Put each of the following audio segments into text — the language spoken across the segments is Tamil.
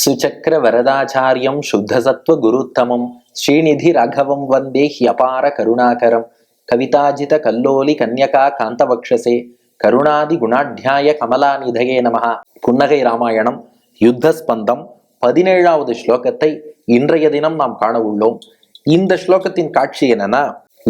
சுச்சக்கர வரதாச்சாரியம் சுத்தசத்வ குருத்தமம். ஸ்ரீநிதி ராகவம் வந்தே ஹியபார கருணாகரம். கவிதாஜித கல்லோலி கன்யகா காந்தபக்ஷசே கருணாதி குணாட்யாய கமலாநிதயே நமக புன்னகை ராமாயணம் யுத்த ஸ்பந்தம் பதினேழாவது ஸ்லோகத்தை இன்றைய தினம் நாம் காண உள்ளோம். இந்த ஸ்லோகத்தின் காட்சி என்னன்னா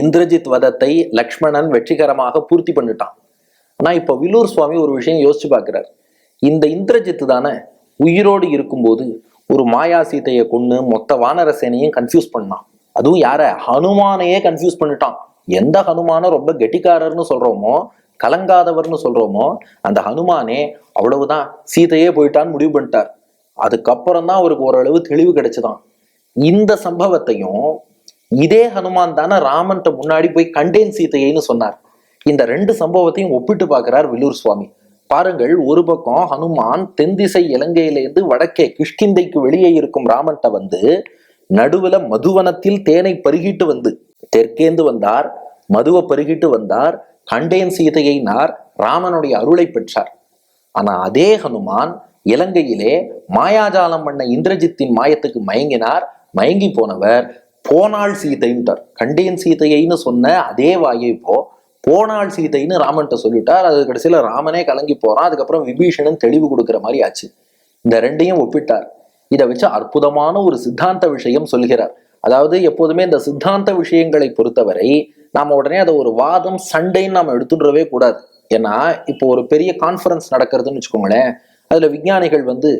இந்திரஜித் வதத்தை லக்ஷ்மணன் வெற்றிகரமாக பூர்த்தி பண்ணிட்டான். ஆனா இப்போ விலூர் சுவாமி ஒரு விஷயம் யோசிச்சு பார்க்கிறார் இந்த இந்திரஜித்து தானே உயிரோடு இருக்கும்போது ஒரு மாயா சீதையை கொண்டு மொத்த வானர சேனையும் கன்ஃபியூஸ் பண்ணான். அதுவும் யார? ஹனுமானையே கன்ஃபியூஸ் பண்ணிட்டான். எந்த ஹனுமான ரொம்ப கெட்டிக்காரர்னு சொல்றோமோ கலங்காதவர்னு சொல்றோமோ அந்த ஹனுமானே அவ்வளவுதான் சீதையே போயிட்டான்னு முடிவு பண்ணிட்டார். அதுக்கப்புறம் தான் அவருக்கு ஓரளவு தெளிவு கிடைச்சுதான். இந்த சம்பவத்தையும் இதே ஹனுமான் தானே ராமன்ட்ட முன்னாடி போய் கண்டேன் சீதையைன்னு சொன்னார். இந்த ரெண்டு சம்பவத்தையும் ஒப்பிட்டு பார்க்கிறார் வில்லூர் சுவாமி. பாருங்கள் ஒரு பக்கம் ஹனுமான் தென் திசை இலங்கையிலிருந்து வடக்கே கிஷ்கிந்தைக்கு வெளியே இருக்கும் ராமன்ட்ட வந்து நடுவுல மதுவனத்தில் தேனை பருகிட்டு வந்து தெற்கேந்து வந்தார் மதுவை பருகிட்டு வந்தார் கண்டேன் சீதையை நார் ராமனுடைய அருளை பெற்றார். ஆனா அதே ஹனுமான் இலங்கையிலே மாயாஜாலம் பண்ண இந்திரஜித்தின் மாயத்துக்கு மயங்கினார் மயங்கி போனவர் போனாள் சீதைன்ட்டார் கண்டேன் சீதையைன்னு சொன்ன அதே வாயை இப்போ போனாள் சீதைன்னு ராமன்ட்ட சொல்லிட்டார். அது கடைசியில ராமனே கலங்கி போறான். அதுக்கப்புறம் விபீஷணன் தெளிவு கொடுக்குற மாதிரி ஆச்சு. இந்த ரெண்டையும் ஒப்பிட்டார். இதை வச்சு அற்புதமான ஒரு சித்தாந்த விஷயம் சொல்கிறார். அதாவது எப்போதுமே இந்த சித்தாந்த விஷயங்களை பொறுத்தவரை நாம உடனே அதை ஒரு வாதம் சண்டைன்னு நாம எடுத்துடுறவே கூடாது. ஏன்னா இப்போ ஒரு பெரிய கான்ஃபரன்ஸ் நடக்கிறதுன்னு வச்சுக்கோங்களேன். அதுல விஞ்ஞானிகள் வந்து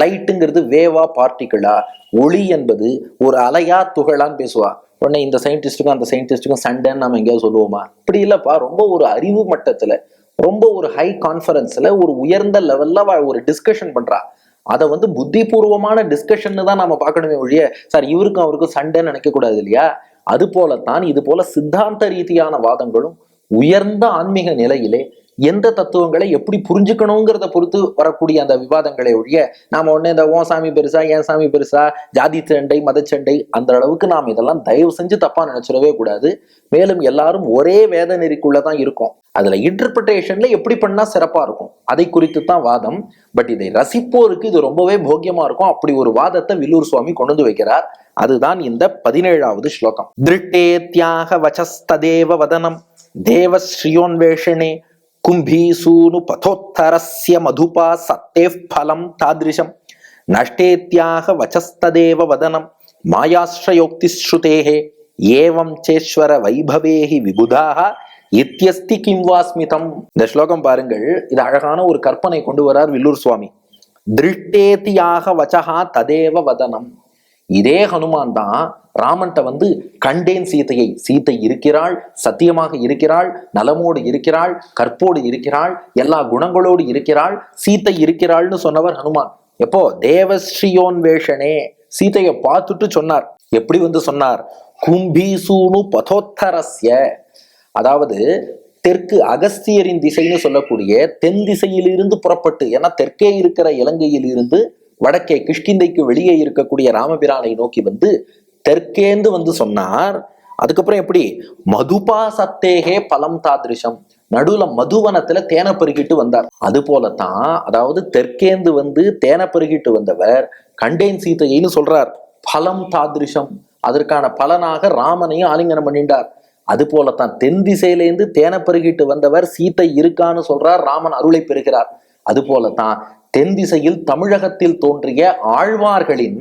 லைட்டுங்கிறது வேவா பார்ட்டிகளா ஒளி என்பது ஒரு அலையா துகளான்னு பேசுவா. உடனே இந்த சயின்டிஸ்ட்டுக்கும் அந்த சயின்டிஸ்ட்டுக்கும் சண்டைன்னு நம்ம எங்கேயாவது சொல்லுவோமா? இப்படி இல்லைப்பா. ரொம்ப ஒரு அறிவு மட்டத்தில் ரொம்ப ஒரு ஹை கான்ஃபரன்ஸில் ஒரு உயர்ந்த லெவலில் ஒரு டிஸ்கஷன் பண்ணுறா அதை வந்து புத்திபூர்வமான டிஸ்கஷன்னு தான் நம்ம பார்க்கணுமே ஒழிய சார் இவருக்கும் அவருக்கும் சண்டைன்னு நினைக்கக்கூடாது இல்லையா? அது போலத்தான் இது போல சித்தாந்த ரீதியான வாதங்களும் உயர்ந்த ஆன்மீக நிலையிலே எந்த தத்துவங்களை எப்படி புரிஞ்சுக்கணுங்கிறத பொறுத்து வரக்கூடிய அந்த விவாதங்களை ஒழிய நாம உடனே இந்த ஓ சாமி பெருசா ஏன் சாமி பெருசா ஜாதி சண்டை மதச்சண்டை அந்த அளவுக்கு நாம் இதெல்லாம் தயவு செஞ்சு தப்பா நினைச்சிடவே கூடாது. மேலும் எல்லாரும் ஒரே வேத நெறிக்குள்ளதான் இருக்கும். அதுல இன்டர்பிரிட்டேஷன்ல எப்படி பண்ணா சிறப்பா இருக்கும்? அதை குறித்து தான் வாதம். பட் இதை ரசிப்போருக்கு இது ரொம்பவே போக்கியமா இருக்கும். அப்படி ஒரு வாதத்தை வில்லூர் சுவாமி கொண்டு வந்து வைக்கிறார். அதுதான் இந்த பதினேழாவது ஸ்லோகம். திருட்டே தியாக வச்சஸ்ததேவ வதனம் தேவஸ்ரீயோன்வேஷனே கும்பீசூனு பதோத்தரஸ்ய மதுபா சத்தே ஃபலம் தாதிருஷம் நஷ்டேத்யாக வச்சஸ்ததேவ வதனம் மாயாஸ்ரயோக்திஸ்ருதேஹே ஏவம் சேஸ்வர வைபவேஹி விபுதாக இத்தியஸ்தி கிம் வாஸ்மிதம் இந்த ஸ்லோகம் பாருங்கள். இது அழகான ஒரு கற்பனை கொண்டு வரார் வில்லூர் சுவாமி. திருஷ்டேத்தியாக வச்சகா ததேவ வதனம். இதே ஹனுமான் தான் ராமன்ட்ட வந்து கண்டேன் சீதையை. சீத்தை இருக்கிறாள் சத்தியமாக இருக்கிறாள் நலமோடு இருக்கிறாள் கற்போடு இருக்கிறாள் எல்லா குணங்களோடு இருக்கிறாள் சீத்தை இருக்கிறாள்னு சொன்னவர் ஹனுமான். எப்போ? தேவஸ்ரீயோன் வேஷனே சீதையை பார்த்துட்டு சொன்னார். எப்படி வந்து சொன்னார்? கும்பீசூனு பதோத்தரஸ்ய. அதாவது தெற்கு அகஸ்தியரின் திசைன்னு சொல்லக்கூடிய தென் திசையிலிருந்து புறப்பட்டு ஏன்னா தெற்கே இருக்கிற இலங்கையில் இருந்து வடக்கே கிஷ்கிந்தைக்கு வெளியே இருக்கக்கூடிய ராமபிரானை நோக்கி வந்து தெற்கேந்து வந்து சொன்னார். அதுக்கப்புறம் எப்படி? மதுபா சத்தேகே பலம் தாதிருஷம். நடுவுல மதுவனத்துல தேனை பெருகிட்டு வந்தார். அது போலத்தான் அதாவது தெற்கேந்து வந்து தேனை பெருகிட்டு வந்தவர் கண்டேன் சீதையைன்னு சொல்றார். பலம் தாதிருஷம். அதற்கான பலனாக ராமனையும் ஆலிங்கனம் பண்ணிட்டார். அது போலத்தான் தென் திசையிலேருந்து தேனை பெருகிட்டு வந்தவர் சீத்தை இருக்கான்னு சொல்றார் ராமன் அருளை பெறுகிறார். அது போலத்தான் தென் திசையில் தமிழகத்தில் தோன்றிய ஆழ்வார்களின்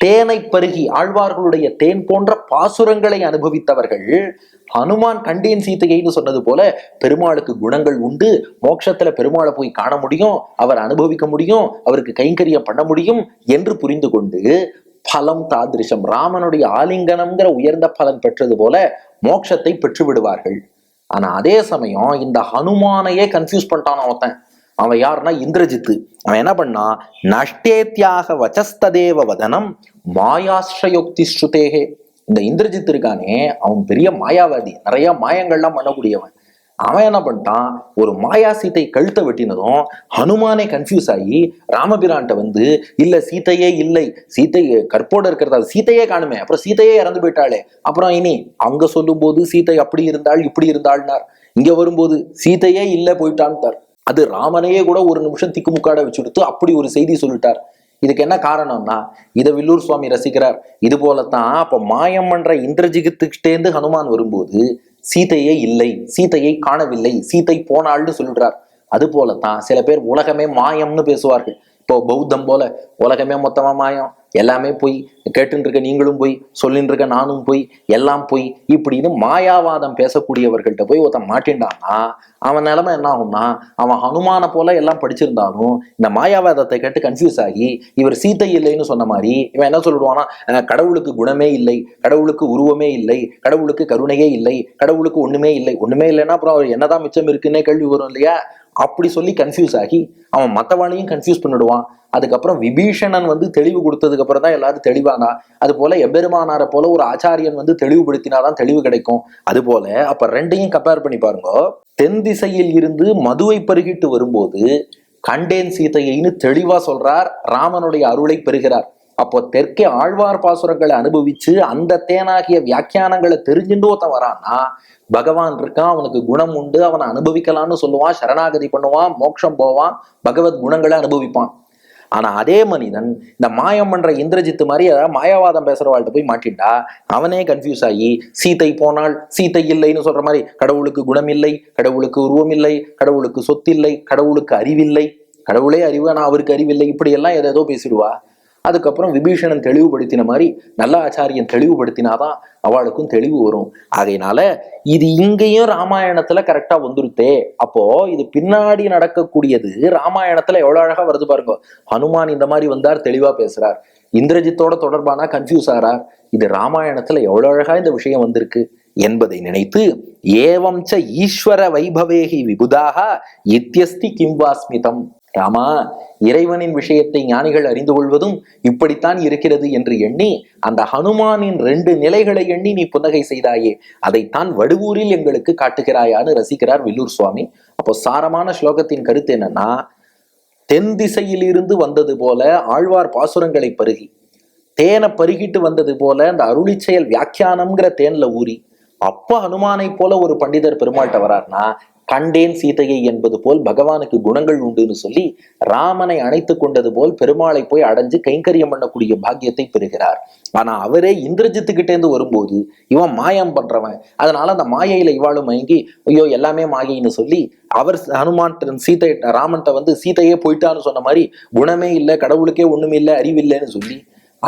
தேனை பருகி ஆழ்வார்களுடைய தேன் போன்ற பாசுரங்களை அனுபவித்தவர்கள் ஹனுமான் கண்டேன் சீத்தையைன்னு சொன்னது போல பெருமாளுக்கு குணங்கள் உண்டு. மோட்சத்துல பெருமாளை போய் காண முடியும் அவர் அனுபவிக்க முடியும் அவருக்கு கைங்கரியம் பண்ண முடியும் என்று புரிந்து கொண்டு பலம் தாதிருஷம். ராமனுடைய ஆலிங்கனம்ங்கிற உயர்ந்த பலன் பெற்றது போல மோட்சத்தை பெற்று விடுவார்கள் ஆனா அதே சமயம் இந்த ஹனுமானையே கன்ஃபியூஸ் பண்ணிட்டான் ஒருத்தன் அவன் யாருன்னா இந்திரஜித்து. அவன் என்ன பண்ணா நஷ்டேத்தியாக வச்சஸ்ததேவ வதனம் மாயாஸ்ரயோக்தி ஸ்ருதேகே. இந்த இந்திரஜித் இருக்கானே அவன் பெரிய மாயாவாதி நிறைய மாயங்கள்லாம் பண்ணக்கூடியவன். அவன் என்ன பண்ணிட்டான் ஒரு மாயா சீத்தை கழுத்தை வெட்டினதும் ஹனுமானே கன்ஃபியூஸ் ஆகி ராமபிரான்ட்ட வந்து இல்ல சீத்தையே இல்லை. சீத்தை கற்போட இருக்கிறதா சீத்தையே காணுமே. அப்புறம் சீத்தையே இறந்து போயிட்டாளே. அப்புறம் இனி அங்க சொல்லும் போது சீத்தை அப்படி இருந்தாள் இப்படி இருந்தாள்னார். இங்க வரும்போது சீத்தையே இல்லை போயிட்டான்ட்டார். அது ராமனையே கூட ஒரு நிமிஷம் திக்குமுக்காட வச்சுடுத்து அப்படி ஒரு செய்தி சொல்லிட்டார். இதுக்கு என்ன காரணம்னா இதை வில்லூர் சுவாமி ரசிக்கிறார். இது போலத்தான் அப்ப மாயம் பண்ற இந்திரஜிகித்துக்கிட்டேந்து ஹனுமான் வரும்போது சீதையே இல்லை சீதையை காணவில்லை சீதை போனாள்னு சொல்லிடுறார் அது போலத்தான் சில பேர் உலகமே மாயம்னு பேசுவார்கள். இப்போ பௌத்தம் போல உலகமே மொத்தமா மாயம் எல்லாமே போய். கேட்டுன்னு இருக்க நீங்களும் போய். சொல்லின்னு இருக்க நானும் போய். எல்லாம் போய். இப்படின்னு மாயாவாதம் பேசக்கூடியவர்கள்ட்ட போய் ஒருத்தன் மாட்டின்டான்னா அவன் நிலைமை என்ன ஆகும்னா அவன் ஹனுமான போல எல்லாம் படிச்சிருந்தாலும் இந்த மாயாவாதத்தை கேட்டு கன்ஃபியூஸ் ஆகி இவர் சீத்தை இல்லைன்னு சொன்ன மாதிரி இவன் என்ன சொல்லிடுவானா கடவுளுக்கு குணமே இல்லை கடவுளுக்கு உருவமே இல்லை கடவுளுக்கு கருணையே இல்லை கடவுளுக்கு ஒண்ணுமே இல்லை. ஒண்ணுமே இல்லைன்னா அப்புறம் அவர் என்னதான் மிச்சம் இருக்குன்னே கேள்வி வரும் இல்லையா? அப்படி சொல்லி கன்ஃபியூஸ் ஆகி அவன் மற்றவாளையும் கன்ஃபியூஸ் பண்ணிடுவான். அதுக்கப்புறம் விபீஷணன் வந்து தெளிவு கொடுத்ததுக்கு அப்புறம் தான் எல்லாரும் தெளிவானா. அது போல எபெருமானாரை போல ஒரு ஆச்சாரியன் வந்து தெளிவுபடுத்தினாதான் தெளிவு கிடைக்கும். அது போல அப்ப ரெண்டையும் கம்பேர் பண்ணி பாருங்க. தென் திசையில் இருந்து மதுவை பருகிட்டு வரும்போது கண்டேன் சீதையைன்னு தெளிவா சொல்றார். ராமனுடைய அருளை பெறுகிறார். அப்போ தெற்கே ஆழ்வார் பாசுரங்களை அனுபவிச்சு அந்த தேனாகிய வியாக்கியானங்களை தெரிஞ்சுட்டு ஒருத்தன் வரான்னா பகவான் இருக்கான் அவனுக்கு குணம் உண்டு அவனை அனுபவிக்கலாம்னு சொல்லுவான் சரணாகதி பண்ணுவான் மோட்சம் போவான் பகவத் குணங்களை அனுபவிப்பான். ஆனா அதே மனிதன் இந்த மாயம் பண்ற இந்திரஜித்து மாதிரி ஏதாவது மாயவாதம் பேசுறவாள்கிட்ட போய் மாட்டின்டா அவனே கன்ஃபியூஸ் ஆகி சீத்தை போனால் சீதை இல்லைன்னு சொல்ற மாதிரி கடவுளுக்கு குணம் இல்லை கடவுளுக்கு உருவம் இல்லை கடவுளுக்கு சொத்து இல்லை கடவுளுக்கு அறிவில்லை கடவுளே அறிவு ஆனா அவருக்கு அறிவில்லை இப்படி எல்லாம் ஏதேதோ பேசிடுவா. அதுக்கப்புறம் விபீஷணன் தெளிவுபடுத்தின மாதிரி நல்ல ஆச்சாரியன் தெளிவுபடுத்தினாதான் அவளுக்கும் தெளிவு வரும். ஆகையினால இது இங்கேயும் ராமாயணத்துல கரெக்டா வந்துருத்தே. அப்போ இது பின்னாடி நடக்கக்கூடியது ராமாயணத்துல எவ்வளவு அழகா வருது பாருங்க. ஹனுமான் இந்த மாதிரி வந்தார் தெளிவா பேசுறார். இந்திரஜித்தோட தொடர்பானா கன்ஃபியூஸ் ஆறார். இது ராமாயணத்துல எவ்வளவு அழகா இந்த விஷயம் வந்திருக்கு என்பதை நினைத்து ஏவம் ச ஈஸ்வர வைபவேகி விபுதாக இத்தியஸ்தி கிம்வாஸ்மிதம். ராமா இறைவனின் விஷயத்தை ஞானிகள் அறிந்து கொள்வதும் இப்படித்தான் இருக்கிறது என்று எண்ணி அந்த ஹனுமானின் ரெண்டு நிலைகளை எண்ணி நீ புன்னகை செய்தாயே அதைத்தான் வடுவூரில் எங்களுக்கு காட்டுகிறாயான்னு ரசிக்கிறார் வில்லூர் சுவாமி. அப்போ சாரமான ஸ்லோகத்தின் கருத்து என்னன்னா தென் திசையிலிருந்து வந்தது போல ஆழ்வார் பாசுரங்களை பருகி தேனை பருகிட்டு வந்தது போல அந்த அருளி செயல் வியாக்கியானம்ங்கிற தேன்ல ஊறி அப்ப ஹனுமானை போல ஒரு பண்டிதர் பெருமாள்கிட்ட வரார்னா கண்டேன் சீதையை என்பது போல் பகவானுக்கு குணங்கள் உண்டுன்னு சொல்லி ராமனை அணைத்து கொண்டது போல் பெருமாளை போய் அடைஞ்சு கைங்கரியம் பண்ணக்கூடிய பாக்கியத்தை பெறுகிறார். ஆனா அவரே இந்திரஜித்துக்கிட்டே இருந்து வரும்போது இவன் மாயம் பண்றவன். அதனால அந்த மாயையில இவாளும் மயங்கி ஐயோ எல்லாமே மாயின்னு சொல்லி அவர் ஹனுமான் சீதை ராமன்ட்ட வந்து சீதையே போயிட்டான்னு சொன்ன மாதிரி குணமே இல்லை கடவுளுக்கே ஒண்ணுமே இல்லை அறிவில்லைன்னு சொல்லி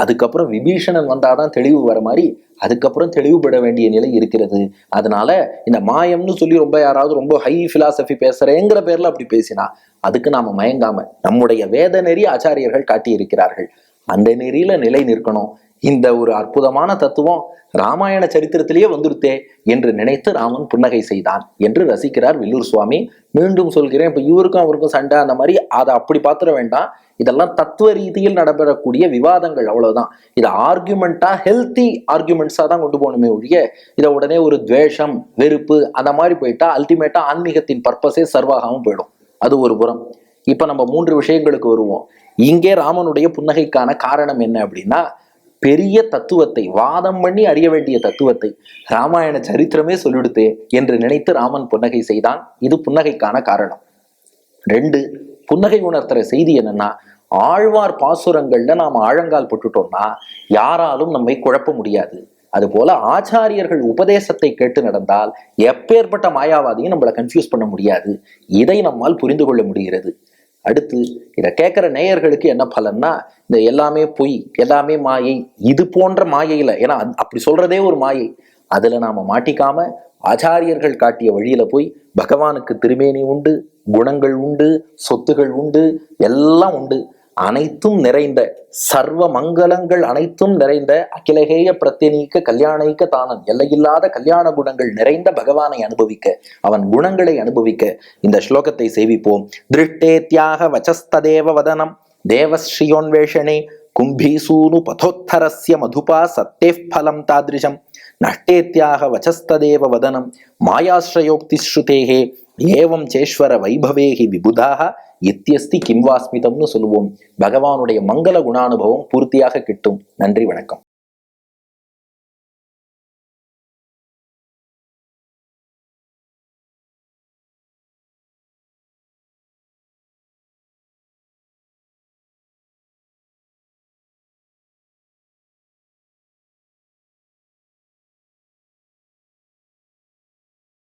அதுக்கப்புறம் விபீஷணன் வந்தாதான் தெளிவு வர மாதிரி அதுக்கப்புறம் தெளிவுபட வேண்டிய நிலை இருக்கிறது. அதனால இந்த மாயம்னு சொல்லி ரொம்ப யாராவது ரொம்ப ஹை பிலாசபி பேசுறேங்கிற பேர்ல அப்படி பேசினா அதுக்கு நாம மயங்காம நம்முடைய வேத நெறி ஆச்சாரியர்கள் காட்டி இருக்கிறார்கள் அந்த நெறியில நிலை நிற்கணும். இந்த ஒரு அற்புதமான தத்துவம் ராமாயண சரித்திரத்திலேயே வந்துருத்தே என்று நினைத்து ராமன் புன்னகை செய்தான் என்று ரசிக்கிறார் வில்லூர் சுவாமி. மீண்டும் சொல்கிறேன் இப்போ இவருக்கும் அவருக்கும் சண்டை அந்த மாதிரி அதை அப்படி பாத்திர வேண்டாம். இதெல்லாம் தத்துவ ரீதியில் நடைபெறக்கூடிய விவாதங்கள் அவ்வளவுதான். இதை ஆர்குமெண்டா ஹெல்த்தி ஆர்குமெண்ட்ஸா தான் கொண்டு போகணுமே ஒழிய இதை உடனே ஒரு துவேஷம் வெறுப்பு அந்த மாதிரி போயிட்டா அல்டிமேட்டா ஆன்மீகத்தின் பர்பஸே சர்வாகவும் போயிடும். அது ஒரு புறம். இப்போ நம்ம மூன்று விஷயங்களுக்கு வருவோம். இங்கே ராமனுடைய புன்னகைக்கான காரணம் என்ன அப்படின்னா பெரிய தத்துவத்தை வாதம் பண்ணி அறிய வேண்டிய தத்துவத்தை ராமாயண சரித்திரமே சொல்லிடுத்து என்று நினைத்து ராமன் புன்னகை செய்தான். இது புன்னகைக்கான காரணம். ரெண்டு புன்னகை உணர்த்துற செய்தி என்னன்னா ஆழ்வார் பாசுரங்கள்ல நாம் ஆழங்கால் போட்டுட்டோம்னா யாராலும் நம்மை குழப்ப முடியாது. அதுபோல ஆச்சாரியர்கள் உபதேசத்தை கேட்டு நடந்தால் எப்பேற்பட்ட மாயாவாதியும் நம்மளை கன்ஃபியூஸ் பண்ண முடியாது. இதை நம்மால் புரிந்து கொள்ள முடிகிறது. அடுத்து இதை கேட்குற நேயர்களுக்கு என்ன பலன்னா இந்த எல்லாமே பொய் எல்லாமே மாயை இது போன்ற மாயையில் ஏன்னா அப்படி சொல்றதே ஒரு மாயை. அதில் நாம் மாட்டிக்காம ஆச்சாரியர்கள் காட்டிய வழியில போய் பகவானுக்கு திருமேனி உண்டு குணங்கள் உண்டு சொத்துகள் உண்டு எல்லாம் உண்டு. அனைத்தும் நிறைந்த சர்வ மங்களங்கள் அனைத்தும் நிறைந்த அகிலகேய பிரத்தினீக்க கல்யாணைக்க தானன். எல்லையில்லாத கல்யாண குணங்கள் நிறைந்த பகவானை அனுபவிக்க அவன் குணங்களை அனுபவிக்க இந்த ஸ்லோகத்தை சேவிப்போம். திருஷ்டேத்யாக வச்சஸ்ததேவ வதனம். தேவஸ்ரீயோன்வேஷணே கும்பீசூனு பதோத்தரஸ்ய மதுபா சத்தே ஃபலம் தாதிருஷம். நஷ்டேத்யாக வச்சஸ்ததேவ வதனம். மாயாஸ்ரயோக்தி ஸ்ருதேகே ஏவம் சேஸ்வர வைபவேகி விபுதாக இத்தியஸ்தி கிம்வாஸ்மிதம்னு சொல்லுவோம். பகவானுடைய மங்கள குணானுபவம் பூர்த்தியாக கிட்டும். நன்றி வணக்கம்.